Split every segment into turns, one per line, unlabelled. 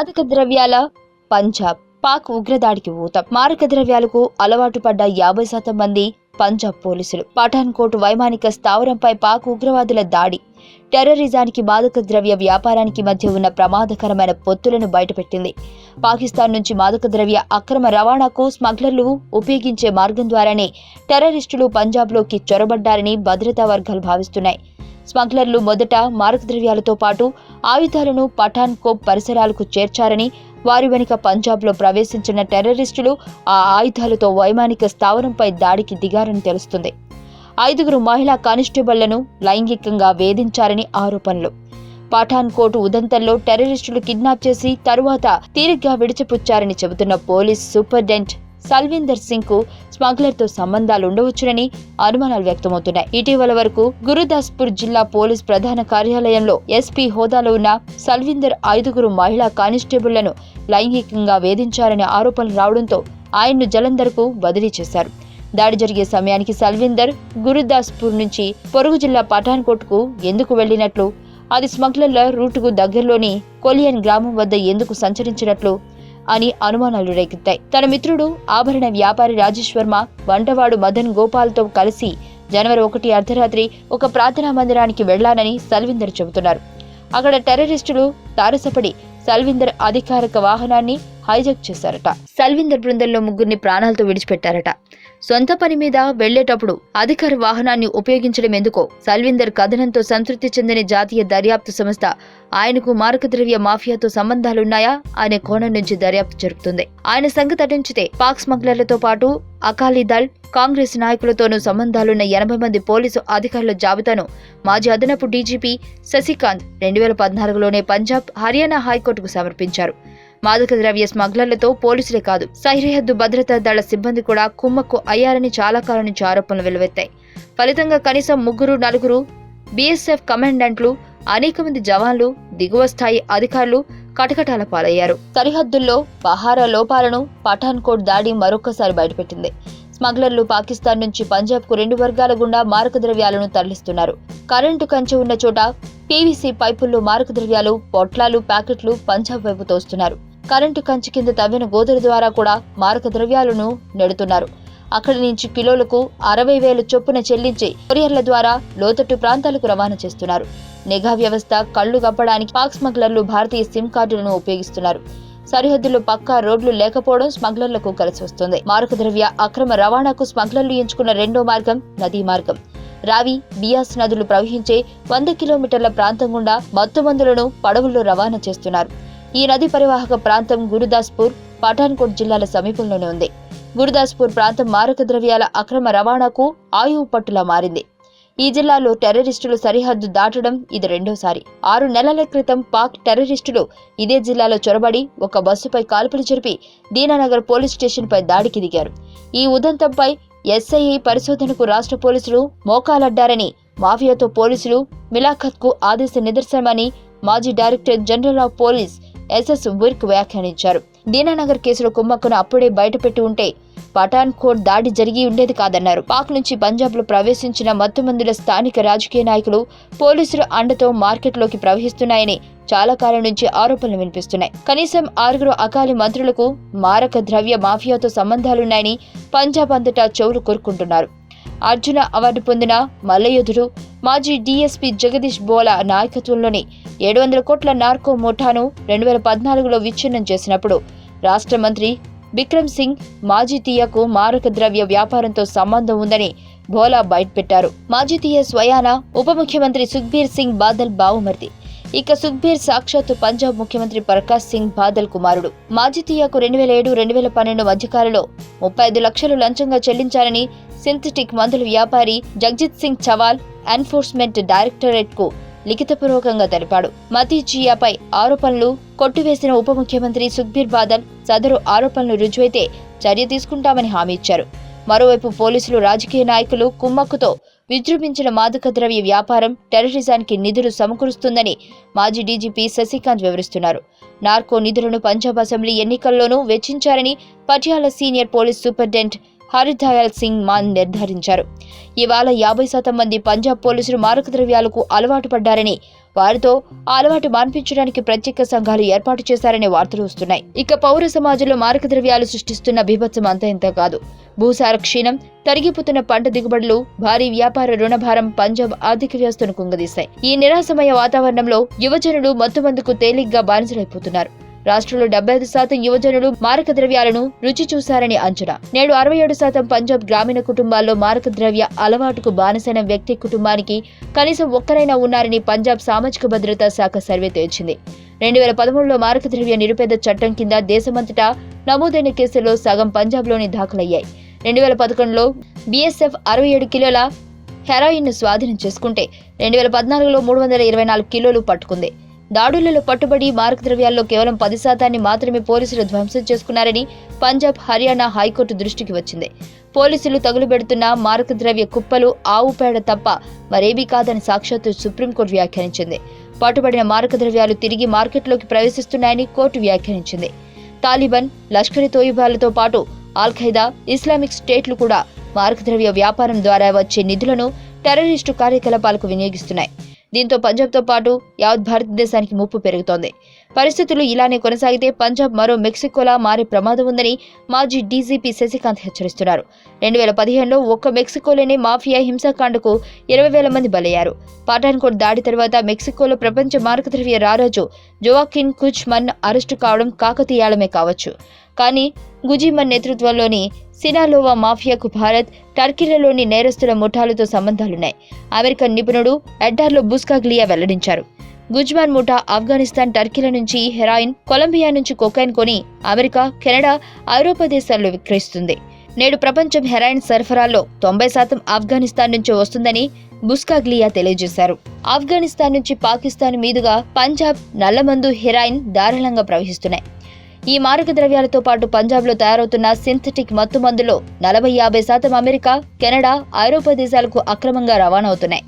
మాదక ద్రవ్యాల పంజాబ్. పాక్ ఉగ్రదాడికి ఊతం. మారక ద్రవ్యాలకు అలవాటు పడ్డ యాభై శాతం మంది పంజాబ్ పోలీసులు. పఠాన్కోట్ వైమానిక స్థావరంపై పాక్ ఉగ్రవాదుల దాడి. టెర్రరిజానికి మాదక ద్రవ్య వ్యాపారానికి మధ్య ఉన్న ప్రమాదకరమైన పొత్తులను బయటపెట్టింది. పాకిస్తాన్ నుంచి మాదక ద్రవ్య అక్రమ రవాణాకు స్మగ్లర్లు ఉపయోగించే మార్గం ద్వారానే టెర్రరిస్టులు పంజాబ్లోకి చొరబడ్డారని భద్రతా వర్గాలు భావిస్తున్నాయి. స్మగ్లర్లు మొదట మారకద్రవ్యాలతో పాటు ఆయుధాలను పఠాన్ కోప్ పరిసరాలకు చేర్చారని వారి వెనుక పంజాబ్లో ప్రవేశించిన టెర్రరిస్టులు ఆ ఆయుధాలతో వైమానిక స్థావరంపై దాడికి దిగారని తెలుస్తుంది. ఐదుగురు మహిళా కానిస్టేబుళ్ళను లైంగికంగా వేధించారని ఆరోపణలు. పఠాన్ కోటు ఉదంతంలో టెర్రరిస్టులు కిడ్నాప్ చేసి తరువాత తీరిగ్గా విడిచిపుచ్చారని చెబుతున్న పోలీస్ సూపరింటెండెంట్ సల్వీందర్ సింగ్కు స్మగ్లర్తో సంబంధాలు ఉండవచ్చునని అనుమానాలు వ్యక్తమవుతున్నాయి. ఇటీవల వరకు గురుదాస్పూర్ జిల్లా పోలీస్ ప్రధాన కార్యాలయంలో ఎస్పీ హోదాలో ఉన్న సల్వీందర్ ఐదుగురు మహిళా కానిస్టేబుళ్ళను లైంగికంగా వేధించారనే ఆరోపణలు రావడంతో ఆయన్ను జలంధర్కు బదిలీ చేశారు. దాడి జరిగే సమయానికి సల్వీందర్ గురుదాస్పూర్ నుంచి పొరుగు జిల్లా పఠాన్కోట్కు ఎందుకు వెళ్ళినట్లు అది స్మగ్లర్ల రూటుకు దగ్గరలోని కొలియన్ గ్రామం వద్ద ఎందుకు సంచరించినట్లు అని అనుమానాలు రేకెత్తాయి. తన మిత్రుడు ఆభరణ వ్యాపారి రాజేష్ వర్మ వంటవాడు మదన్ గోపాల్తో కలిసి జనవరి ఒకటి అర్ధరాత్రి ఒక ప్రార్థనా మందిరానికి వెళ్ళానని సల్విందర్ చెబుతున్నారు. అక్కడ టెర్రరిస్టులు తారసపడి సల్విందర్ అధికారిక వాహనాన్ని హైజాక్ చేశారట. సల్విందర్ బృందంలో ముగ్గురిని ప్రాణాలతో విడిచిపెట్టారట. సొంత పని మీద వెళ్ళేటప్పుడు అధికార వాహనాన్ని ఉపయోగించడం ఎందుకో సల్విందర్ కథనంతో సంతృప్తి చెందిన జాతీయ దర్యాప్తు సంస్థ ఆయనకు మారకద్రవ్య మాఫియాతో సంబంధాలున్నాయా అనే కోణం నుంచి దర్యాప్తు జరుపుతుంది. ఆయన సంగతి అటుంచితే పాక్ స్మగ్లర్లతో పాటు అకాలీదళ్ కాంగ్రెస్ నాయకులతోనూ సంబంధాలున్న ఎనభై మంది పోలీసు అధికారుల జాబితాను మాజీ అదనపు డీజీపీ శశికాంత్ రెండు వేల పద్నాలుగులోనే పంజాబ్ హర్యానా హైకోర్టుకు సమర్పించారు. మాదక ద్రవ్య స్మగ్లర్లతో పోలీసులే కాదు సరిహద్దు భద్రతా దళ సిబ్బంది కూడా కుమ్మక్కు అయ్యారని చాలా కాలం నుంచి ఆరోపణలు వెలువెత్తాయి. ఫలితంగా కనీసం ముగ్గురు నలుగురు బీఎస్ఎఫ్ కమాండెంట్లు అనేక మంది జవాన్లు దిగువ స్థాయి అధికారులు కటకటాల పాలయ్యారు. సరిహద్దుల్లో పహారా లోపాలను పఠాన్కోట్ దాడి మరొకసారి బయటపెట్టింది. స్మగ్లర్లు పాకిస్తాన్ నుంచి పంజాబ్కు రెండు వర్గాల గుండా మారక ద్రవ్యాలను తరలిస్తున్నారు. కరెంటు కంచె ఉన్న చోట పీవీసీ పైపుల్లో మారక ద్రవ్యాలు పొట్లాలు ప్యాకెట్లు పంజాబ్ వైపు తోస్తున్నారు. కరెంటు కంచి కింద తవ్విన గోతుల ద్వారా కూడా మారక ద్రవ్యాలను నెడుతున్నారు. అక్కడి నుంచి కిలోలకు అరవై వేలు చొప్పున చెల్లించి కొరియర్ల ద్వారా లోతట్టు ప్రాంతాలకు రవాణా చేస్తున్నారు. నిఘా వ్యవస్థ కళ్ళు కప్పడానికి పాక్ స్మగ్లర్లు భారతీయ సిమ్ కార్డులను ఉపయోగిస్తున్నారు. సరిహద్దులు పక్కా రోడ్లు లేకపోవడం స్మగ్లర్లకు కలిసి వస్తుంది. మారక ద్రవ్య అక్రమ రవాణాకు స్మగ్లర్లు ఎంచుకున్న రెండో మార్గం నదీ మార్గం. రావి బియాస్ నదులు ప్రవహించే వంద కిలోమీటర్ల ప్రాంతం గుండా మత్తుమందులను పడవల్లో రవాణా చేస్తున్నారు. ఈ నది పరివాహక ప్రాంతం గురుదాస్పూర్ పఠాన్కోట్ జిల్లాల సమీపంలోనే ఉంది. గురుదాస్పూర్ ప్రాంతం మారక ద్రవ్యాల అక్రమ రవాణాకు ఆయువు పట్టులా మారింది. ఈ జిల్లాలో టెర్రరిస్టులు సరిహద్దు దాటడం ఇది రెండోసారి. ఆరు నెలల క్రితం పాక్ టెర్రరిస్టులు ఇదే జిల్లాలో చొరబడి ఒక బస్సుపై కాల్పులు జరిపి దీనానగర్ పోలీస్ స్టేషన్పై దాడికి దిగారు. ఈ ఉదంతంపై ఎస్ఐఐ పరిశోధనకు రాష్ట్ర పోలీసులు మోకాలడ్డారని మాఫియాతో పోలీసులు మిలాఖత్కు ఆదేశ నిదర్శనమని మాజీ director general of police SS Virk వ్యాఖ్యానించారు. దీనానగర్ కేసులో కుమ్మక్కును అప్పుడే బయటపెట్టి ఉంటే పఠాన్ కోట్ దాడి జరిగి ఉండేది కాదన్నారు. పాక్ నుంచి పంజాబ్లో ప్రవేశించిన మత్తుమందుల స్థానిక రాజకీయ నాయకులు పోలీసుల అండతో మార్కెట్లోకి ప్రవహిస్తున్నాయని చాలా కాలం నుంచి ఆరోపణలు వినిపిస్తున్నాయి. కనీసం ఆరుగురు అకాలి మంత్రులకు మారక ద్రవ్య మాఫియాతో సంబంధాలున్నాయని పంజాబ్ అంతటా చెవులు కోరుకుంటున్నారు అర్జున అవార్డు పొందిన మల్లయోధుడు మాజీ డీఎస్పీ జగదీష్ బోలా నాయకత్వంలోని ఏడు వందల కోట్ల నార్కో ముఠాను రెండు వేల పద్నాలుగులో విచ్ఛిన్నం చేసినప్పుడు రాష్ట్ర మంత్రి బిక్రమ్ సింగ్ మాజీ తీయకు మారక ద్రవ్య వ్యాపారంతో సంబంధం ఉందని భోలా బయటపెట్టారు మాజీ తీయ స్వయాన ఉప ముఖ్యమంత్రి సుఖ్బీర్ సింగ్ బాదల్ బావుమర్ది. ఇక సుఖ్బీర్ సాక్షాత్తు పంజాబ్ ముఖ్యమంత్రి ప్రకాష్ సింగ్ బాదల్ కుమారుడు. మాజీ రెండు వేల ఏడు రెండు వేల పన్నెండు మధ్యకాలంలో ముప్పై ఐదు లక్షలు లంచంగా చెల్లించారని సింథటిక్ మందుల వ్యాపారి జగ్జిత్ సింగ్ చవాల్ ఎన్ఫోర్స్మెంట్ డైరెక్టరేట్కు లిఖితపూర్వకంగా తెలిపాడు. మతీజియాపై ఆరోపణలు కొట్టివేసిన ఉప ముఖ్యమంత్రి సుఖ్బీర్ బాదల్ సదరు ఆరోపణలు రుజువైతే చర్య తీసుకుంటామని హామీ ఇచ్చారు. మరోవైపు పోలీసులు రాజకీయ నాయకులు కుమ్మక్కుతో విజృంభించిన మాదక ద్రవ్య వ్యాపారం టెర్రరిజానికి నిధులు సమకూరుస్తుందని మాజీ డీజీపీ శశికాంత్ వివరిస్తున్నారు. నార్కో నిధులను పంజాబ్ అసెంబ్లీ ఎన్నికల్లోనూ వెచ్చించారని Patiala senior police superintendent Haridayal Singh Mann నిర్ధారించారు. ఇవాళ యాభై శాతం మంది పంజాబ్ పోలీసులు మారక ద్రవ్యాలకు అలవాటు పడ్డారని వారితో ఆ అలవాటు మాన్పించడానికి ప్రత్యేక సంఘాలు ఏర్పాటు చేశారనే వార్తలు వస్తున్నాయి. ఇక పౌర సమాజంలో మారక ద్రవ్యాలు సృష్టిస్తున్న బీభత్సం అంత ఇంత కాదు. భూసార క్షీణం తరిగిపోతున్న పంట దిగుబడులు భారీ వ్యాపార రుణభారం పంజాబ్ ఆర్థిక వ్యవస్థను కుంగదీశాయి. ఈ నిరాశమయ వాతావరణంలో యువజనులు మత్తుమందుకు తేలిగ్గా బానిసలైపోతున్నారు. రాష్ట్రంలో డెబ్బై ఐదు శాతం యువజనులు మారక ద్రవ్యాలను రుచి చూశారని అంచనా. నేడు అరవై ఏడు శాతం పంజాబ్ గ్రామీణ కుటుంబాల్లో మారక ద్రవ్య అలవాటుకు బానిసైన వ్యక్తి కుటుంబానికి కనీసం ఒక్కరైనా ఉన్నారని పంజాబ్ సామాజిక భద్రతా శాఖ సర్వే తేల్చింది. రెండు వేల పదమూడులో మారక ద్రవ్య నిరుపేద చట్టం కింద దేశమంతటా నమోదైన కేసుల్లో సగం పంజాబ్లోని దాఖలయ్యాయి. రెండు వేల పదకొండులో బీఎస్ఎఫ్ అరవై ఏడు కిలోల హెరాయిన్ను స్వాధీనం చేసుకుంటే రెండు వేల పద్నాలుగులో మూడు వందల ఇరవై నాలుగు కిలోలు పట్టుకుంది. దాడులలో పట్టుబడి మారక ద్రవ్యాల్లో కేవలం పది శాతాన్ని మాత్రమే పోలీసులు ధ్వంసం చేసుకున్నారని పంజాబ్ హర్యానా హైకోర్టు దృష్టికి వచ్చింది. పోలీసులు తగులుబెడుతున్న మారక ద్రవ్య కుప్పలు ఆవు పేడ తప్ప మరేమీ కాదని సాక్షాత్తు సుప్రీంకోర్టు వ్యాఖ్యానించింది. పట్టుబడిన మారక ద్రవ్యాలు తిరిగి మార్కెట్లోకి ప్రవేశిస్తున్నాయని కోర్టు వ్యాఖ్యానించింది. తాలిబాన్ లష్కర్ తోయిబాలతో పాటు ఖైదా ఇస్లామిక్ స్టేట్లు కూడా మార్గద్రవ్య వ్యాపారం ద్వారా వచ్చే నిధులను టెర్రరిస్టు కార్యకలాపాలకు వినియోగిస్తున్నాయి. దీంతో పంజాబ్తో పాటు యావత్ భారతదేశానికి ముప్పు పెరుగుతోంది. పరిస్థితులు ఇలానే కొనసాగితే పంజాబ్ మరో మెక్సికోలా మారే ప్రమాదం ఉందని మాజీ డీజీపీ శశికాంత్ హెచ్చరిస్తున్నారు. రెండు వేల పదిహేనులో ఒక్క మెక్సికోలోనే మాఫియా హింసాకాండకు ఇరవై వేల మంది బలయ్యారు. పాటాన్కోట్ దాడి తర్వాత మెక్సికోలో ప్రపంచ మార్గద్రవ్య రారాజు జోవాకిన్ కుచ్మన్ అరెస్టు కావడం కాకతీయాలమే కావచ్చు. కానీ గుజిమన్ నేతృత్వంలోని సినాలోవా మాఫియాకు భారత్ టర్కీలలోని నేరస్తుల ముఠాలతో సంబంధాలున్నాయి. అమెరికన్ నిపుణుడు ఎడ్డార్లో బుస్కాగ్లియా వెల్లడించారు. గుజ్మాన్ ముఠా ఆఫ్ఘనిస్తాన్ టర్కీల నుంచి హెరాయిన్ కొలంబియా నుంచి కొకైన్ కొని అమెరికా కెనడా ఐరోపా దేశాల్లో విక్రయిస్తుంది. నేడు ప్రపంచం హెరాయిన్ సరఫరాలో తొంభై శాతం ఆఫ్ఘనిస్తాన్ నుంచి వస్తుందని బుస్కాగ్లియా తెలియజేశారు. ఆఫ్ఘనిస్తాన్ నుంచి పాకిస్తాన్ మీదుగా పంజాబ్ నల్లమందు హెరాయిన్ దారుణంగా ప్రవహిస్తున్నాయి. ఈ మారక ద్రవ్యాలతో పాటు పంజాబ్లో తయారవుతున్న సింథటిక్ మత్తు మందులో నలభై యాభై శాతం అమెరికా కెనడా ఐరోపా దేశాలకు అక్రమంగా రవాణా అవుతున్నాయి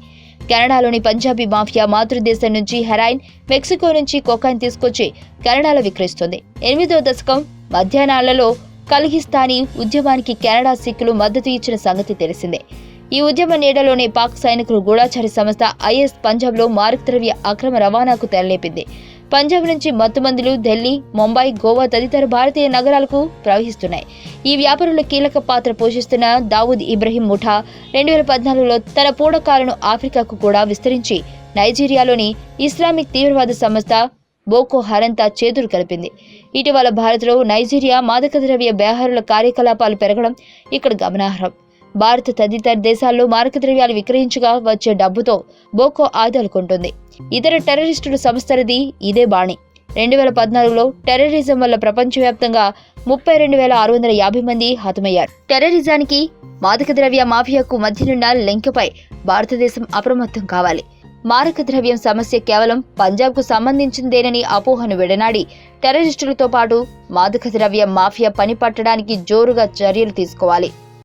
కెనడాలోని పంజాబీ మాఫియా మాతృదేశం నుంచి హెరాయిన్ మెక్సికో నుంచి కొకాయిన్ తీసుకొచ్చి కెనడాలో విక్రయిస్తుంది. ఎనిమిదో దశకం మధ్యాహ్నాలలో కలిగిస్తానీ ఉద్యమానికి కెనడా సిక్కులు మద్దతు ఇచ్చిన సంగతి తెలిసిందే. ఈ ఉద్యమ నీడలోనే పాక్ సైనికులు గూఢాచారి సంస్థ ఐఎస్ పంజాబ్లో మారక ద్రవ్య అక్రమ రవాణాకు తెరలేపింది. పంజాబ్ నుంచి మత్తుమందులు ఢిల్లీ ముంబై గోవా తదితర భారతీయ నగరాలకు ప్రవహిస్తున్నాయి. ఈ వ్యాపారంలో కీలక పాత్ర పోషిస్తున్న దావూద్ ఇబ్రహీం ముఠా రెండు వేల పద్నాలుగులో తన పూడకాలను ఆఫ్రికాకు కూడా విస్తరించి నైజీరియాలోని ఇస్లామిక్ తీవ్రవాద సంస్థ బోకో హరంతా చేతులు కలిపింది. ఇటీవల భారత్లో నైజీరియా మాదక ద్రవ్య బేహారుల కార్యకలాపాలు పెరగడం ఇక్కడ గమనార్హం. భారత్ తదితర దేశాల్లో మారక ద్రవ్యాలు విక్రయించగా వచ్చే డబ్బుతో బోకో ఆయుధాలు కొంటుంది. ఇతర టెర్రరిస్టుల సంస్థలది ఇదే బాణి. రెండు వేల పద్నాలుగులో టెర్రరిజం వల్ల ప్రపంచవ్యాప్తంగా ముప్పై రెండు వేల ఆరు వందల యాభై మంది హతమయ్యారు. టెర్రరిజానికి మాదక ద్రవ్య మాఫియాకు మధ్యనున్న లింక్పై భారతదేశం అప్రమత్తం కావాలి. మారక ద్రవ్యం సమస్య కేవలం పంజాబ్కు సంబంధించిందేనని అపోహను విడనాడి టెర్రరిస్టులతో పాటు మాదక ద్రవ్య మాఫియా పని పట్టడానికి జోరుగా చర్యలు తీసుకోవాలి.